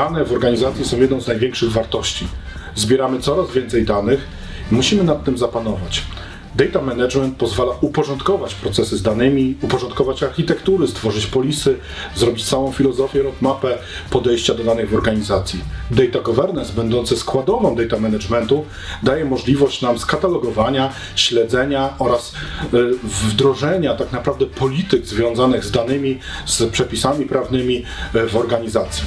Dane w organizacji są jedną z największych wartości. Zbieramy coraz więcej danych i musimy nad tym zapanować. Data management pozwala uporządkować procesy z danymi, uporządkować architektury, stworzyć polisy, zrobić całą filozofię, roadmapę podejścia do danych w organizacji. Data governance, będące składową data managementu, daje możliwość nam skatalogowania, śledzenia oraz y, wdrożenia tak naprawdę polityk związanych z danymi, z przepisami prawnymi y, w organizacji.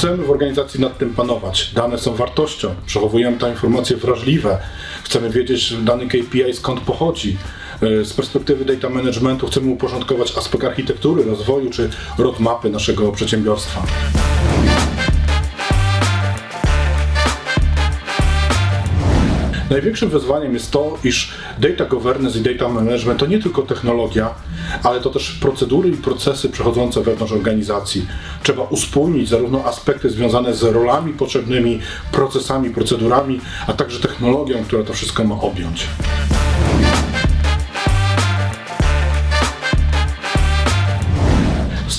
Chcemy w organizacji nad tym panować. Dane są wartością, przechowujemy te informacje wrażliwe. Chcemy wiedzieć, dany KPI skąd pochodzi. Y, Z perspektywy data managementu chcemy uporządkować aspekt architektury, rozwoju czy roadmapy naszego przedsiębiorstwa. Największym wyzwaniem jest to, iż data governance i data management to nie tylko technologia, ale to też procedury i procesy przechodzące wewnątrz organizacji. Trzeba uspójnić zarówno aspekty związane z rolami potrzebnymi, procesami, procedurami, a także technologią, która to wszystko ma objąć.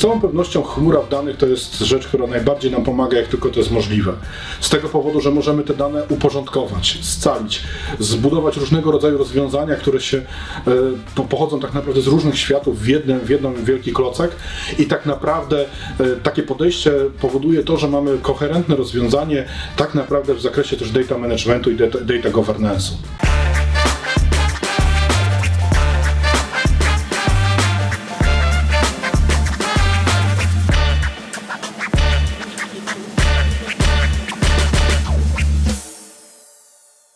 Całą pewnością chmura danych to jest rzecz, która najbardziej nam pomaga, jak tylko to jest możliwe. Z tego powodu, że możemy te dane uporządkować, scalić, zbudować różnego rodzaju rozwiązania, które się e, po- pochodzą tak naprawdę z różnych światów w jednym, w jednym wielki klocek i tak naprawdę e, takie podejście powoduje to, że mamy koherentne rozwiązanie tak naprawdę w zakresie też data managementu i data, data governance'u.